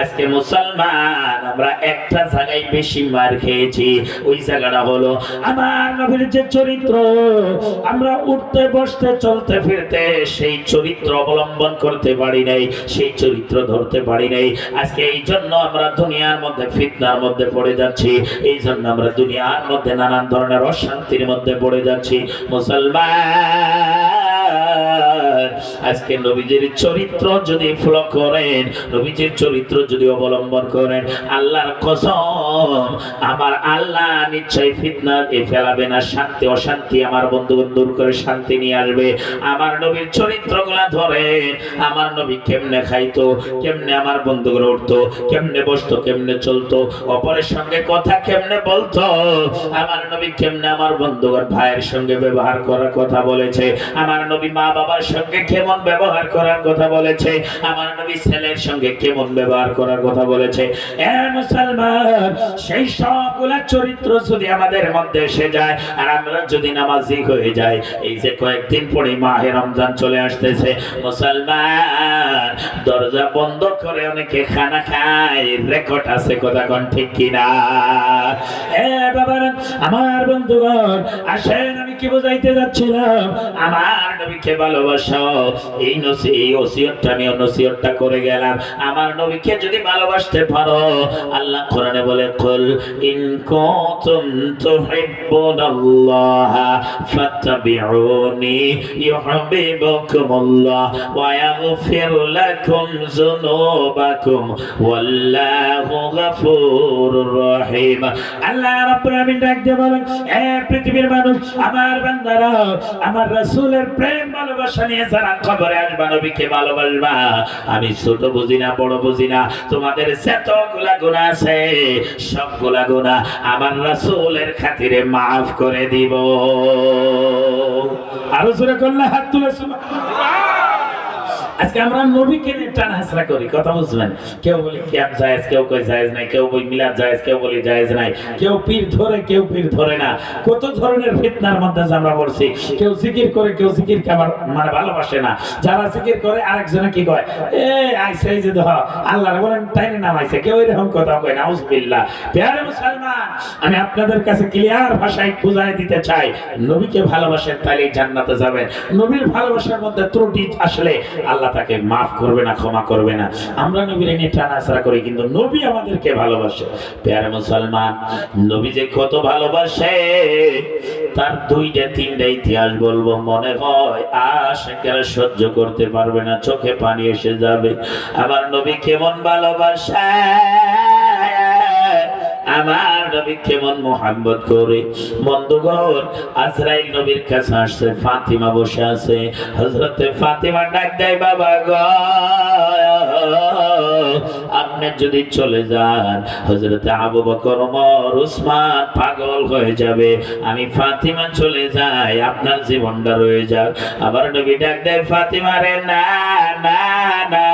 আজকে মুসলমান, আমরা একটা জায়গায় বেশি মার খেয়েছি। ওই জায়গাটা হলো আমার নবীর যে চরিত্র। আমরা উঠতে, বসতে, চলতে, ফিরতে সেই চরিত্র অবলম্বন করতে পারি নাই, সেই চরিত্র ধরতে পারি নাই। আজকে এই জন্য আমরা দুনিয়ার মধ্যে, ফিতনার মধ্যে পড়ে যাচ্ছি। এই জন্য আমরা দুনিয়ার মধ্যে নানান ধরনের অশান্তির মধ্যে পড়ে যাচ্ছি। মুসলমান আজকে নবীজির চরিত্র যদি ফলো করেন, নবীজির চরিত্র যদি অবলম্বন করেন, আল্লাহর কসম, আমার আল্লাহ নিশ্চয় ফিতনা এ ফেলাবে না, শান্তি, অশান্তি আমার বন্ধুগণ দূর করে শান্তি নিয়ে আসবে। আমার নবীর চরিত্রগুলা ধরেন, আমার নবী কেমনে খাইতো, কেমনে আমার বন্ধুগুলো উঠতো, কেমনে বসতো, কেমনে চলতো, অপরের সঙ্গে কথা কেমনে বলতো, আমার নবী কেমনে আমার বন্ধুগণ ভাইয়ের সঙ্গে ব্যবহার করার কথা বলেছে, আমার নবী মা বাবার সঙ্গে কেমন ব্যবহার করার কথা বলেছে? আমার নবী ছেলের সঙ্গে কেমন ব্যবহার করার কথা বলেছে? মুসলমান, সেই সবগুলা চরিত্র যদি আমাদের মধ্যে এসে যায়, আর আমরা যদি নামাজি হয়ে যাই, এই যে কয়েকদিন পরে মাহে রমজান চলে আসতেছে। মুসলমান, দরজা বন্ধ করে অনেকে খানা খায়, রেকর্ড আছে কথা কোন ঠিক কিনা? এ বাবার আমার বন্ধুগণ, আসেন, আমি কি বোঝাইতে যাচ্ছিলাম? আমার নবীকে ভালোবাসো এই নসি ওসিয়তটা আমি নসিয়তটা করে গেলাম। আমার নবীকে যদি ভালোবাসতে পারো, আল্লাহ কোরআনে বলে, কুল ইন কুনতুম তুহিব্বুনাল্লাহ ফাত্তাবিউনি ইউহিব্বুকুমুল্লাহ ওয়া ইয়াগফির লাকুম যুনুবাকুম ওয়াল্লাহু গফুরুর রহিম। আল্লাহ রাব্বুল আলামিন ডাক দিয়ে বলেন, এ পৃথিবীর মানুষ, আমার বান্দারা, আমার রাসূলের প্রেম ভালোবাসা নিয়ে আমি ছোট বুঝি না, বড় বুঝি না, তোমাদের সেতগুলা গুণা আছে, সবগুলা গুণা আমার রাসূলের খাতিরে মাফ করে দিব। আরও জোরে করলে হাত তুলে আজকে আমরা নবীকে নিয়ে টান হাসরা করি, কথা বুঝলেন কেউ বলে কিয়াম জায়েজ, কেউ কই জায়েজ নাই, কেউ বই মিলাদ জায়েজ, কেউ বলে জায়েজ নাই, কেউ পীর ধরে, কেউ পীর ধরে না। কত ধরনের ফিতনার মধ্যে আমরা পড়ছি, কেউ জিকির করে, কেউ জিকির কে আবার মানে ভালোবাসে না। যারা জিকির করে, আরেকজনে কি কয়, এ আইছে এই যে দেখ আল্লাহর বলেন টাইনে নাম আইছে কেউ এরকম কথা কয় না, উজবিল্লাহ। প্যারে মুসলমান, আমি আপনাদের কাছে ক্লিয়ার ভাষায় বুঝাই দিতে চাই, নবীকে ভালোবাসেন তাহলে জান্নাতে যাবেন। নবীর ভালোবাসার মধ্যে ত্রুটি আসলে আল্লাহ তাকে মাফ করবে না, ক্ষমা করবে না। আমরা নবীর নিয়ে টানাছাড়া করি, কিন্তু নবী আমাদেরকে ভালোবাসে। প্যারে মুসলমান, নবী যে কত ভালোবাসে, তার দুইটা, তিনটা ইতিহাস বলব। মনে হয় আশেকেরা সহ্য করতে পারবে না, চোখে পানি এসে যাবে। আবার নবী কেমন ভালোবাসে? আমার নবী কেমন মোহাম্মদ করে? বন্ধুগণ, আজরাইল নবীর কাছে আসছে, ফাতিমা বসে আছে। হজরতে ফাতিমা ডাক দেয়, বাবা গো। আপনি যদি চলে যান হজরতে আবু বকর, ওমর, উসমান পাগল হয়ে যাবে। আমি ফাতিমা চলে যাই, আপনার জীবনটা রয়ে যাক। আবার নবী ডাক দেয়, ফাতিমা রে, না না না।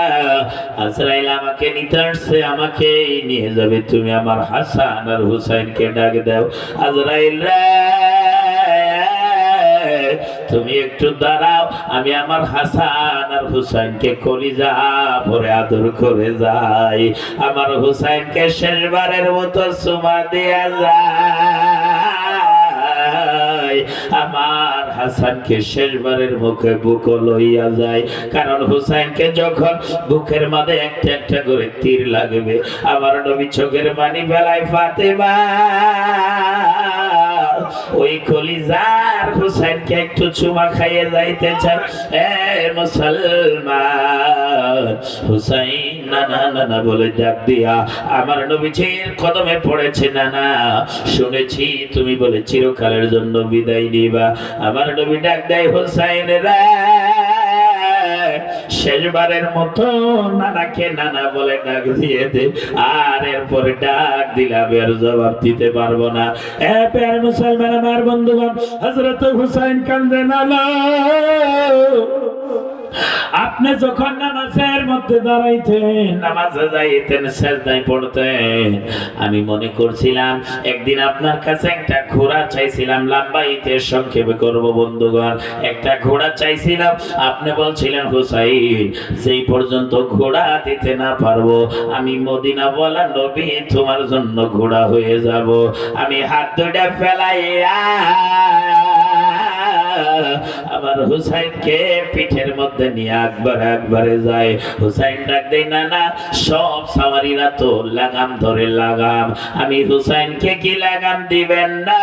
আজরাইল আমাকে নিতে আসছে, আমাকে নিয়ে যাবে। তুমি আমার হাসান আর হুসাইনকে ডাক দাও। আজরাইল রে! তুমি একটু দাঁড়াও, আমি আমার হাসান আর হুসাইনকে কলিজা ভরে আদর করে যাই। আমার হুসাইনকে শেষবারের মতো সুমা দেয়া যায়। আমার হাসানকে শেষবারের মুখে বুক লইয়া যায়। কারণ হুসাইনকে যখন বুকের মাঝে একটা একটা করে তীর লাগবে, আমার নবী চোখের পানি বেলায় ফাতেমা ওই কলিজার হুসাইনকে একটু চুমা খাইয়ে যাইতে চান। এ মুসলমান, হুসাইন না না বলে ডাক দিয়া আমার নবীজির কদমে পড়েছে, না না। শুনেছি, তুমি বলে চিরকালের জন্য বিদায় নিবা। আমার নবী ডাক দেয়, হুসাইন রে। শেষবারের মতো নানাকে নানা বলে ডাক দিয়ে দে। আর এরপরে ডাক দিলাম এর জবাব দিতে পারব না। এ প্যার মুসলমান আমার বন্ধুগণ হজরত হুসাইন কান্দে নানা আপনি যখন নামাজের মধ্যে দাঁড়াইতেন, নামাজে যাইতেন, সেজদায় পড়তেন, আমি মনে করছিলাম, একদিন আপনার কাছে একটা ঘোড়া চাইছিলাম লাম্বাইতে সংক্ষেপে করব বন্ধুগণ, একটা ঘোড়া চাইছিলাম, আপনি বলছিলেন, হুসাইন সেই পর্যন্ত ঘোড়া দিতে না পারব, আমি মদিনা বলা নবী, তোমার জন্য ঘোড়া হয়ে যাব। আমি হাত দুটা ফেলাইয়া আমার হুসাইনকে পিঠের মধ্যে নিয়ে একবার একবারে যায়। হুসাইন ডাক দেয়, না না, সব সামারিরা তো লাগাম ধরে লাগাম। আমি হুসাইনকে কি লাগাম দিবেন না?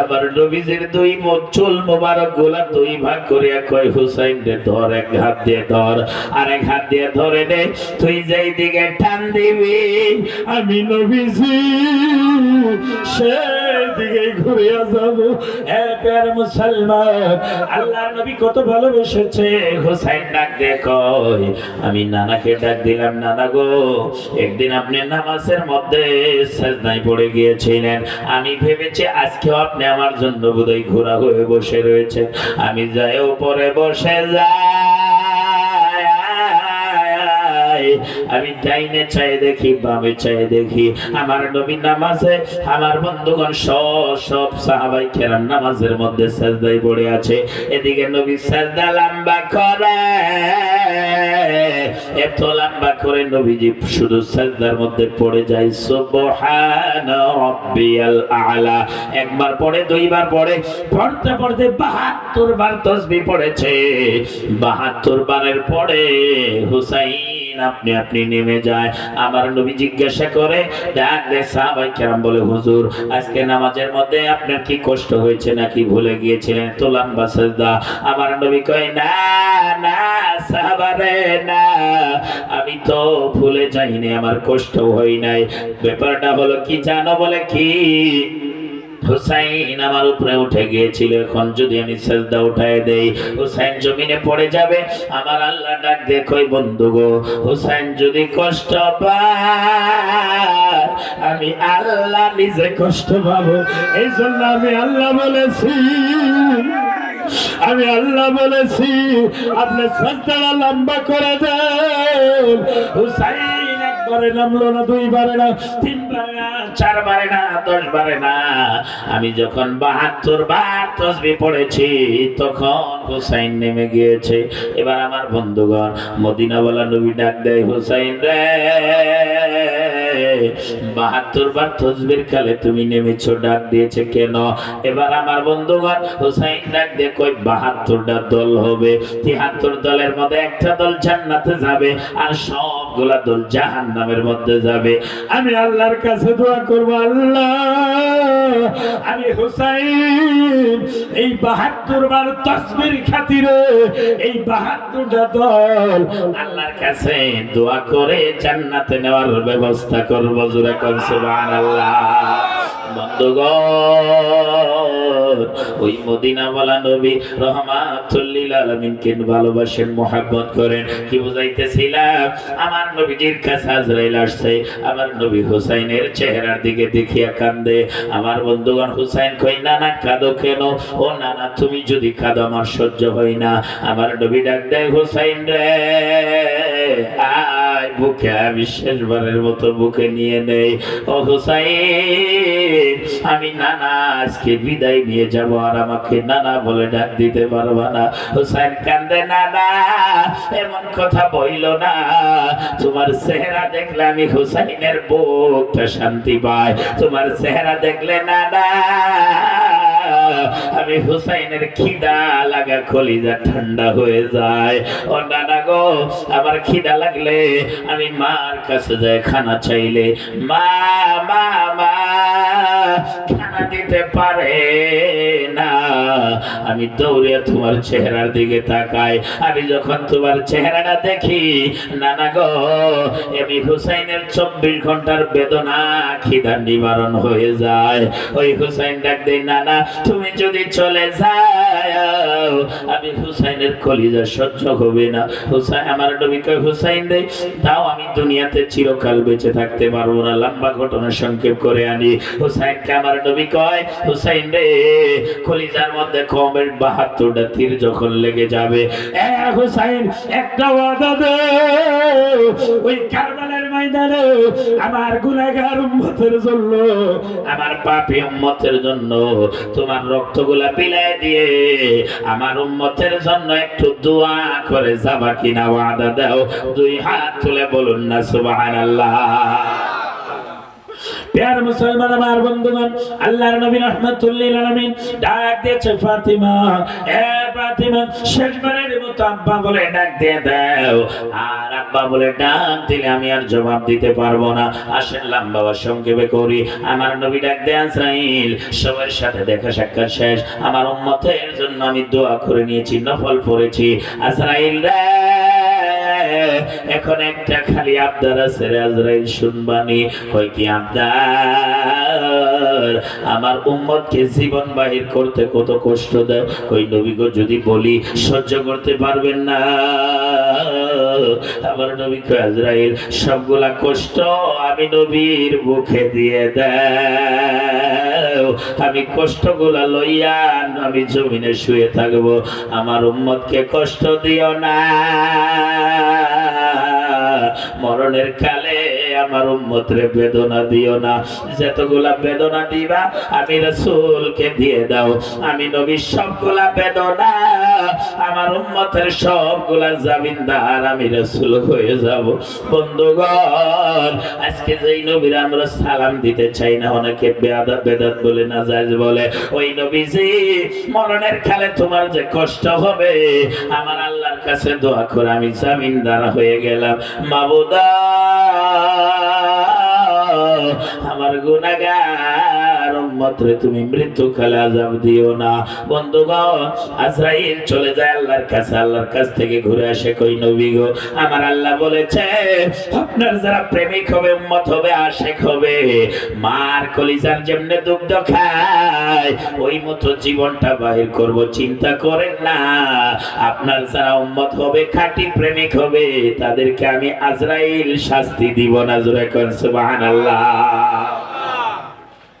আবার নবীজির দুই চুল মোবারকগুলা দুই ভাগ করিয়া কয়, হুসাইন রে ধর, এক হাত দিয়ে ধর, আর এক হাত দিয়ে ধরে দে, তুই যেই দিকে টান দিবি, আমি নবীজি সেই আমি নানাকে ডাক দিলাম, নানা গো, একদিন আপনি নামাজের মধ্যে পড়ে গিয়েছিলেন। আমি ভেবেছি আজকেও আপনি আমার জন্য বোধহয় ঘোরা হয়ে বসে রয়েছেন। আমি যাই উপরে বসে যাই। আমি ডাইনে চাই দেখি, বামে চাই দেখি। আমার নবী নামাজে আমার বন্ধুগণ সব সব সাহাবাই কেরাম নামাজের মধ্যে সাজদায় পড়ে আছে। এদিকে নবী সাজদা লম্বা করে, এত লম্বা করে নবীজি শুধু সাজদার মধ্যে পড়ে যায় সুবহান রাব্বিয়াল আলা। একবার পড়ে, দুইবার পড়ে, পড়তে পড়তে 72 বার তসবিহ পড়েছে। 72 বারের পরে হুসাইন আপনি আপনি নেমে যায়। আমার নবী জিজ্ঞাসা করে, ডাক দে সাহাবাই কেরাম, বলে, হুজুর, আজকে নামাজের মধ্যে আপনার কি কষ্ট হয়েছে নাকি ভুলে গিয়েছিলেন? তো লম্বা সাজদা। আমার নবী কয়, না না সাহাবারে না। আমি তো ভুলে যাইনি, আমার কষ্ট হয় নাই। ব্যাপারটা হলো কি জানো বলে কি? হুসাইন আমার উপরে উঠে গিয়েছিল। এখন যদি আমি সাজদা উঠায় দেই, হুসাইন জমিনে পড়ে যাবে। আমার আল্লাহ ডাক দেখই বন্ধু গো, হুসাইন যদি কষ্ট পায়, আমি আল্লাহ নিজে কষ্ট পাবো। এই জন্য আমি আল্লাহ বলেছি, আমি আল্লাহ বলেছি, আপনি সাজদাটা লম্বা করে দেন। হুসাইন একবারে নামলো না, দুইবারে না, তিনবারে না, চারবারে না দশ বারে না। আমি যখন বাহাত্তর বার তসবি পড়েছি, তখন হুসাইন নেমে গিয়েছে। এবার আমার বন্ধুগণ, মদিনাওয়ালা নবী ডাক দেয়, হুসাইন রে, বাহাত্তর বার তসবির কালে তুমি নেমেছো? ডাক দিয়েছে, কেন? এবার আমার বন্ধুগণ, হুসাইন ডাক দিয়ে কই বাহাত্তরটা দল হবে, তিহাত্তর দলের মধ্যে একটা দল জান্নাতে যাবে, আর সবগুলা দল জাহান নামের মধ্যে যাবে। আমি আল্লাহর কাছে দোয়া করব, আল্লাহ। আমি হুসাইন, এই বাহাত্তর বার তসবির খাতিরে এই বাহাত্তরটা দল আল্লাহর কাছে দোয়া করে জান্নাতে নেওয়ার ব্যবস্থা করব। জোরে কর সুবহানাল্লাহ। বন্ধুগণ ওই মদিনা বলা নবী রহমাতুল্লিল ভালোবাসেন করেন। কি বুঝাইতেছিলাম? আমার কাছে আজরাইল আসছে, আমার নবী হুসাইনের চেহারার দিকে দেখিয়া কান্দে। আমার বন্ধুগণ, হুসাইন, কই না না কাঁদো কেন? ও না না তুমি যদি কাঁদো, আমার সহ্য হয় না। আমার নবী ডাক দেয়, হুসাইন রে আয় বুকে আমি শেষবারের মতো বুকে নিয়ে নেই। ও আমি নানা, আজকে বিদায় নিয়ে যাব আর আমাকে নানা বলে ডাক দিতে পারবা না। হুসাইন কান্দে নানা, এমন কথা বইল না। তোমার চেহারা দেখলে আমি হুসাইনের বুকটা শান্তি পায় তোমার চেহারা দেখলে নানা আমি হুসাইনের খিদা লাগা কলিজা ঠান্ডা হয়ে যায়। ও নানা গো, আমার খিদা লাগলে আমি মার কাছে যাই খানা চাইলে। মা মা মা, খানা দিতে পারে না। আমি দৌড়ে তোমার চেহারার দিকে তাকাই। আমি যখন তোমার চেহারাটা দেখি, নানা গো আমি হুসাইনের চব্বিশ ঘণ্টার বেদনা, খিদা নিবারণ হয়ে যায়। ওই হুসাইন ডাক দেই নানা, তুমি যদি চলে যাও, আমি হুসাইনের কলিজা সহ্য হবে না। হুসাইন আমার নবী কয়, হুসাইন রে তাও আমি দুনিয়াতে চিরকাল বেঁচে থাকতে পারব না। লম্বা ঘটনা সংক্ষেপ করে আনি। হুসাইনকে আমার নবী কয়, হুসাইন রে, কলিজার মধ্যে কমের বাহাত্তরটা তীর যখন লেগে যাবে হুসাইন, একটা ওয়াদা দে। ওই কারবালার ময়দানে আমার গুনাহগার উম্মতের জন্য, আমার পাপী উম্মতের জন্য তোমার রক্তগুলা দিয়ে আমার উম্মতের জন্য একটু দোয়া করে যাবা কিনা ওয়াদা দাও। দুই হাত তুলে বলুন না, সুবহানাল্লাহ। প্যার মুসলমান আমার বন্ধুগণ, আল্লাহর নবী রহমাতুল্লিল আলামিন ডাক দিয়েছে, ফাতিমা, এ ফাতিমা শেষবারের মতো আব্বা বলে ডাক দিয়ে দাও। আর আব্বা বলে, ডাক দিলে আমি আর জবাব দিতে পারব না। আসেন লম্বা বা সংক্ষেপে করি, আমার নবী ডাক দেয় আজরাইল, সবার সাথে দেখা সাক্ষাৎ শেষ। আমার উম্মতের জন্য আমি দোয়া করে নিয়েছি, নফল পড়েছি। আজরাইল রে এখন একটা খালি আবদার আছে আজরাইল শুনবানি কই কি আবদার? আমার উম্মতকে জীবন বাহির করতে কত কষ্ট দেয়। কই নবী গো, যদি বলি, সহ্য করতে পারবেন না। আমার নবী আজরাইল, সবগুলা কষ্ট আমি নবীর মুখে দিয়ে দাও। আমি কষ্টগুলা লইয়া আমি জমিনে শুয়ে থাকব। আমার উম্মতকে কষ্ট দিও না। মরণের কালে আমার উম্মতরে বেদনা দিও না। যতগুলা বেদনা দিবা, আমি রসুলকে দিয়ে দাও। আমি নবীর সবগুলা বেদনা আমার উম্মতের সবগুলা জামিনদার আমি রসুল হয়ে যাব। বন্ধুগণ, আজকে যেই নবীর আমরা সালাম দিতে চাই না, অনেকে বেদাত বেদাত বলে না যায় বলে, ওই নবীজি, মরণের কালে তোমার যে কষ্ট হবে, আমার আল্লাহর কাছে দোয়া করে আমি জামিনদার হয়ে গেলাম। মাবুদা আমার গুনাগার উম্মতরে তুমি মৃত্যু কালে আজাব দিও না। বন্ধুগণ, আজরাইল চলে যায় আল্লাহর কাছে, আল্লাহর কাছ থেকে ঘুরে আসে, কই নবী গো? আমার আল্লাহ বলেছে, আপনার যারা প্রেমিক হবে, উম্মত হবে, আশেক হবে, মার কলিজার যেমনে দুগ্ধ খায়, ওই মতো জীবনটা বাহির করব। চিন্তা করেন না, আপনার যারা উম্মত হবে, খাঁটি প্রেমিক হবে, তাদেরকে আমি আজরাইল শাস্তি দিব না। জোরে করেন সুবহানাল্লাহ।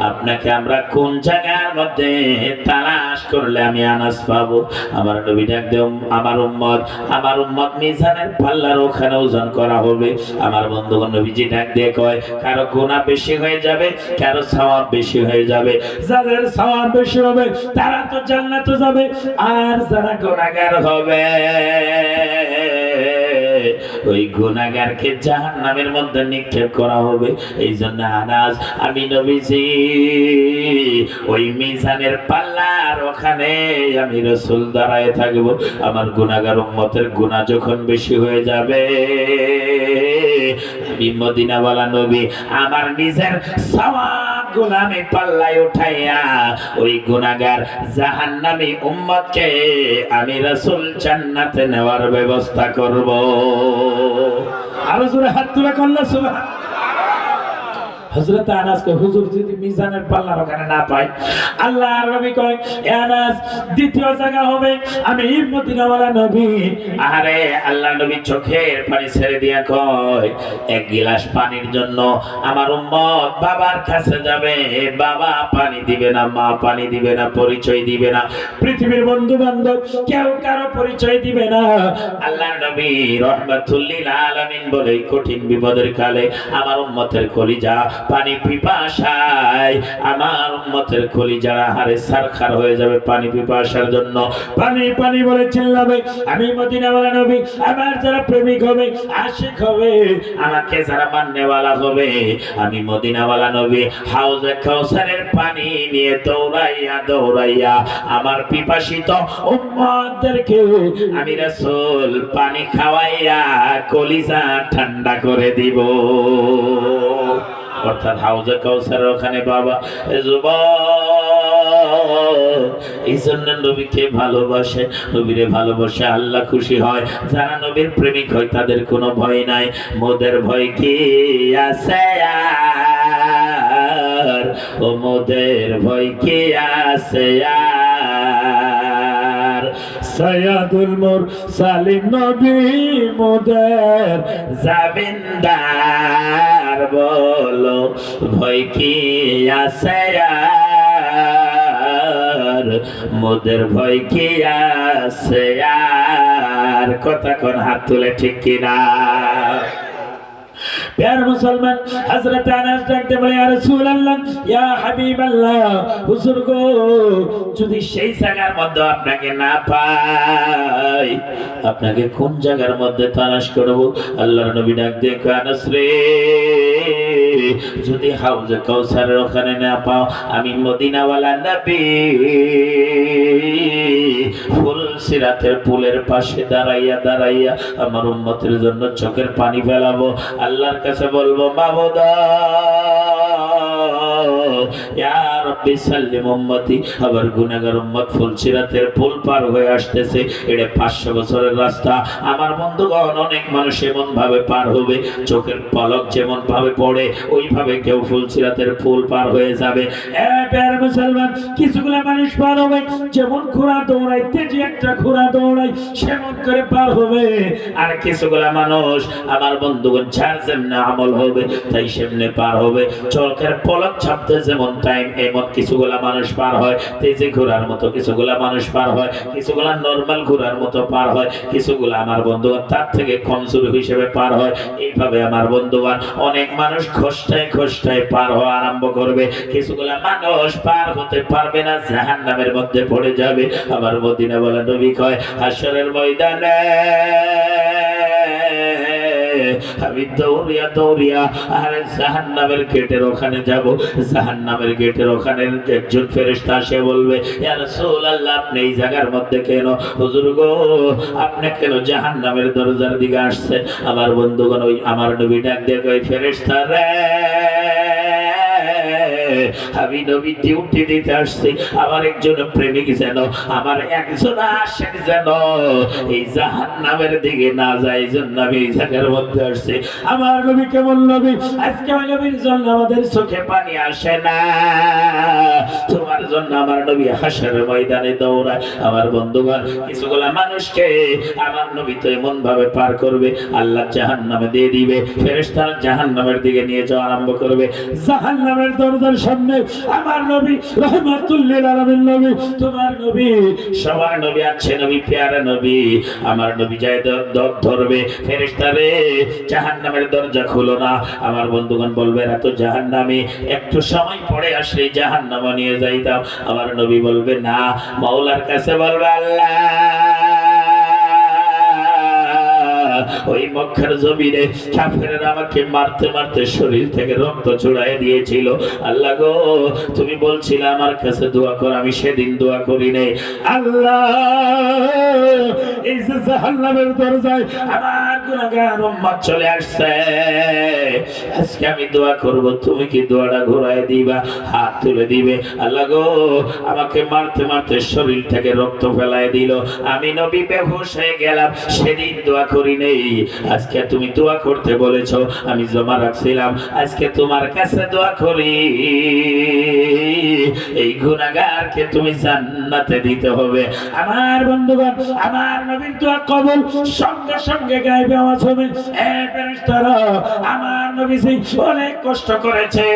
আপনাকে আমরা কোন জায়গার মধ্যে তালাশ করলে আমি আনাজ পাবো? আমার নবী ডাক আমার উম্মত আমার উম্মত মিজানের পাল্লার ওখানে ওজন করা হবে। আমার বন্ধুগণ নবীজি ডাক দিয়ে কয়, কারও গোনা বেশি হয়ে যাবে, কারও সওয়াব বেশি হয়ে যাবে। যাদের সওয়াব বেশি হবে, তারা তো জান্নাতে যাবে, আর যারা গোনাগার হবে। ওই গুনাহগারকে জাহান্নামের মধ্যে নিক্ষেপ করা হবে। এই জন্য আনাজ আমি নবীজি, ওই মিজানের পাল্লার ওখানে আমি রসুল দাঁড়ায় থাকব। আমার গুনাহগার উম্মতের গুনাহ যখন বেশি হয়ে যাবে, আমি মদিনাওয়ালা নবী, আমার নিজের সওয়াব গুনাহ আমি পাল্লায় উঠাইয়া ওই গুনাগার জাহান্নামী উম্মতকে আমি রাসূল জান্নাতে নেওয়ার ব্যবস্থা করব। আরও জোরে হাত তুলে করলে সুবহান হযরত আনাসকে হুজুর যদি মিজানের পাল্লার ওখানে না পাই আল্লাহ নবী কয় আনাস, দ্বিতীয় জায়গা হবে আমি মদিনাওয়ালা নবী। আরে আল্লাহ নবী চোখের পানি ছেড়ে দিয়া কয়, এক গিলাস পানির জন্য আমার উম্মত বাবার কাছে যাবে। বাবা পানি দিবে না, মা পানি দিবে না, পরিচয় দিবে না। পৃথিবীর বন্ধু বান্ধব কেউ কারও পরিচয় দিবে না। আল্লাহ নবী রহমাতুল্লিল আলামিন বলে কঠিন বিপদের কালে আমার উম্মতের কলিজা পানি পিপাসায় আমার মতের কলি যারা হারে সারখার হয়ে যাবে পানি পিপাসার জন্য। পানি পানি বলে চিল্লাবে, আমি মদিনাওয়ালা নবী, আমার যারা প্রেমিক হবে, আশিক হবে, আমাকে যারা মান্যওয়ালা হবে, আমি মদিনাওয়ালা নবী, হাউজে কাউসারের পানি নিয়ে দৌড়াইয়া দৌড়াইয়া আমার পিপাসিত উম্মতদেরকে আমি রাসূল পানি খাওয়াইয়া কলিজা ঠান্ডা করে দিব। অর্থাৎ হাউজে কাউসারের ওখানে বাবা এই জন্য নবীকে ভালোবাসে, নবীরে ভালোবাসে আল্লাহ খুশি হয়। যারা নবীর প্রেমিক হয়, তাদের কোনো ভয় নাই। মোদের ভয় কি আছে ও মোদের ভয় কি আছে আর? সৈয়দুল মোর সালিম নবী মোদের জাবিন্দার বলো, ভয় কি আছে মোদের ভয় কি আছে আর? কথা কোন হাত তুলে ঠিক কিনা? প্যার মুসলমান হযরত আনাস ডাকতে বলে ইয়া রাসূলুল্লাহ ইয়া হাবিবাল্লাহ হুজুর গো যদি সেই জায়গার মধ্যে আপনাকে না পাই আপনাকে কোন জায়গার মধ্যে তালাশ করব? আল্লাহর নবী ডাক কয়, আনাস রে যদি হাউজে কাউসারের ওখানে না পাও আমি মদিনাওয়ালা নবী ফুল সিরাতের পুলের পাশে দাঁড়াইয়া দাঁড়াইয়া আমার উন্মতের জন্য চোখের পানি ফেলাবো। আল্লাহর কাছে বলব মাবুদা ইয়া রব্বি সাল্লিম উম্মতি। আবার গুনাহগার উম্মত ফুলসিরাতের পুল পার আসতেছে। এটা 500 বছরের রাস্তা। আমার বন্ধুগণ, অনেক মানুষ চোখের পলক যেমন ভাবে পড়ে, ওইভাবে কেউ ফুলসিরাতের পার হয়ে যাবে। মুসলমান, কিছুগুলা মানুষ পার হবে। যেমন দৌড়ায়, তেজি একটা দৌড়ায়, সেমন করে পার হবে। আর কিছুগুলা মানুষ, আমার বন্ধুগণ, যার যেমনে আমল হবে, তাই সেমনে পার হবে। চোখের পলক ছাপতে যেমন টাইম এমন কিছুগুলা মানুষ পার হয়, তেজে ঘোড়ার মতো কিছুগুলা মানুষ পার হয়, কিছুগুলা নর্মাল ঘোড়ার মতো পার হয়, কিছুগুলা আমার বন্ধুগণ তার থেকে কমজোর হিসেবে পার হয়, এইভাবে আমার বন্ধুগণ অনেক মানুষ খোস্টায় খোস্টায় পার হওয়া আরম্ভ করবে, কিছুগুলা মানুষ পার হতে পারবে না জাহান নামের মধ্যে পড়ে যাবে আমার মদিনা বলে নবী কয় হাসরের ময়দানে আমি দৌড়িয়া দৌড়িয়া গেটের ওখানে যাব। গেটের ওখানে একজন ফেরেশতা সে বলবে আপনি এই জায়গার মধ্যে কেন? হুজুর গো, আপনি কেন জাহান নামের দরজার দিকে আসছে আমার বন্ধুগণ ওই আমার নবী ডাক দিয়ে কই রে! আমি নবী ডিউটি দিতে আসছি। আমার একজন প্রেমিক যেন আমার একজন আশেক যেন এই জাহান নামের দিকে না যায়, এই জন্য আমি এই জায়গার মধ্যে আসছি। আমার নবী কেমন নবী? আজকে ওই নবীর জন্য আমাদের চোখে পানি আসে না। তোমার জন্য আমার নবী হাসের ময়দানে দৌড়ায়। আমার বন্ধুগণ, কিছুগুলা মানুষকে আমার নবী তো এমন ভাবে পার করবে, আল্লাহ জাহান নামে দিয়ে দিবে। ফেরেশতারা জাহান নামের দিকে নিয়ে যাওয়া আরম্ভ করবে। জাহান নামের দরজার আমার নবী দরজা খুলো না। আমার বন্ধুগণ বলবে এত জাহান্নামে। একটু সময় পরে আসলে জাহান্নামা নিয়ে যাইতাম। আমার নবী বলবে, না, মাওলার কাছে বলবে আল্লাহ। ওই মক্কার জমিনে কাফেররা আমাকে মারতে মারতে শরীর থেকে রক্ত ছড়াই দিয়েছিল। আল্লাহ গো, তুমি বলছিলে আমার কাছে দোয়া কর, আমি সেদিন দোয়া করি নাই। আল্লাহ, এই যে জাহান্নামের দরজায় আমার গুনাহগার উম্মত চলে আসছে। আজকে আমি দোয়া করব, তুমি কি দোয়াটা ঘোরায় দিবা, হাত তুলে দিবে। আল্লাহ গো, আমাকে মারতে মারতে শরীর থেকে রক্ত ফেলায় দিল। আমি নবী বেহুশ হয়ে গেলাম, সেদিন দোয়া করি নেই। আজকে তুমি দোয়া করতে বলেছ, আমি জমা রাখছিলাম। আজকে তোমার কাছে দোয়া করি। এই গুনাহগারকে তুমি জান্নাতে দিতে হবে। আমার বন্ধুগণ, আমার নবীর দোয়া কবুল। সঙ্গে সঙ্গে গাইবে আওয়াজ হবে আমার নবী অনেক কষ্ট করেছে,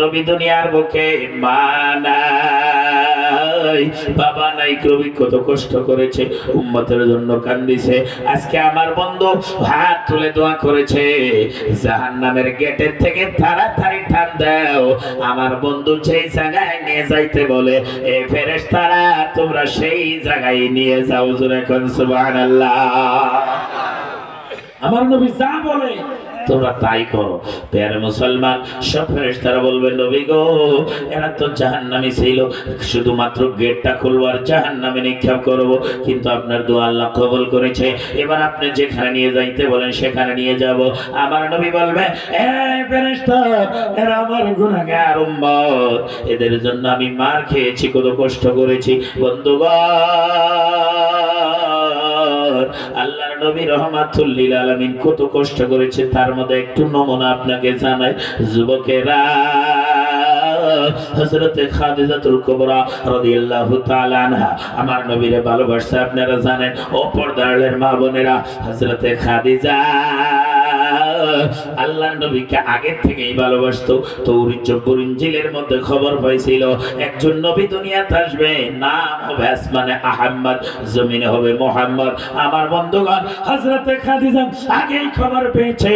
নবী দুনিয়ার বুকে মানা নাই বাবা নাই কবি কত কষ্ট করেছে, উম্মতের জন্য কান্দিছে। আজকে আমার বন্ধু হাত তুলে দোয়া করেছে জাহান গেটের থেকে তাড়াতাড়ি টান দাও। আমার বন্ধু সেই জায়গায় নিয়ে যাইতে বলে, এ ফেরেশতারা, তোমরা সেই জায়গায় নিয়ে যাও জোরে কোন সুবহানাল্লাহ। আমার নবী যা বলে তোমরা তাই করো। পেয়ারে মুসলমান, সব ফেরেশতারা বলবে, নবী গো, এরা তো জাহান্নামী ছিল। শুধুমাত্র গেটটা খুলবো আর জাহান্নামে নিক্ষেপ করব। কিন্তু আপনার দোয়া আল্লাহ কবল করেছে। এবার আপনি যেখানে নিয়ে যাইতে বলেন, সেখানে নিয়ে যাব। আমার নবী বলবে এরা আমার গুনাহগার উম্মত। এদের জন্য আমি মার খেয়েছি, কত কষ্ট করেছি। বন্ধুগণ আল্লাহর নবী রহমাতুল্লিল আলামিন কত কষ্ট করেছে, তার মধ্যে একটু নমুনা আপনাকে জানাই। যুবকেরা আমার নবীরে ভালোবাসছে, আপনারা জানেন, ও পর্দারের মা বোনেরা খাদিজা আল্লাহ নবীকে আগে থেকেই ভালোবাসতো। তৌরি চব্বর ইঞ্জিলের মধ্যে খবর পাইছিল, একজন নবী দুনিয়াতে আসবে, নাম হবে আসমানে আহম্মদ, জমিনে হবে মোহাম্মদ। আমার বন্ধুগণ হজরতে খাদিজা আগেই খবর পেয়েছে।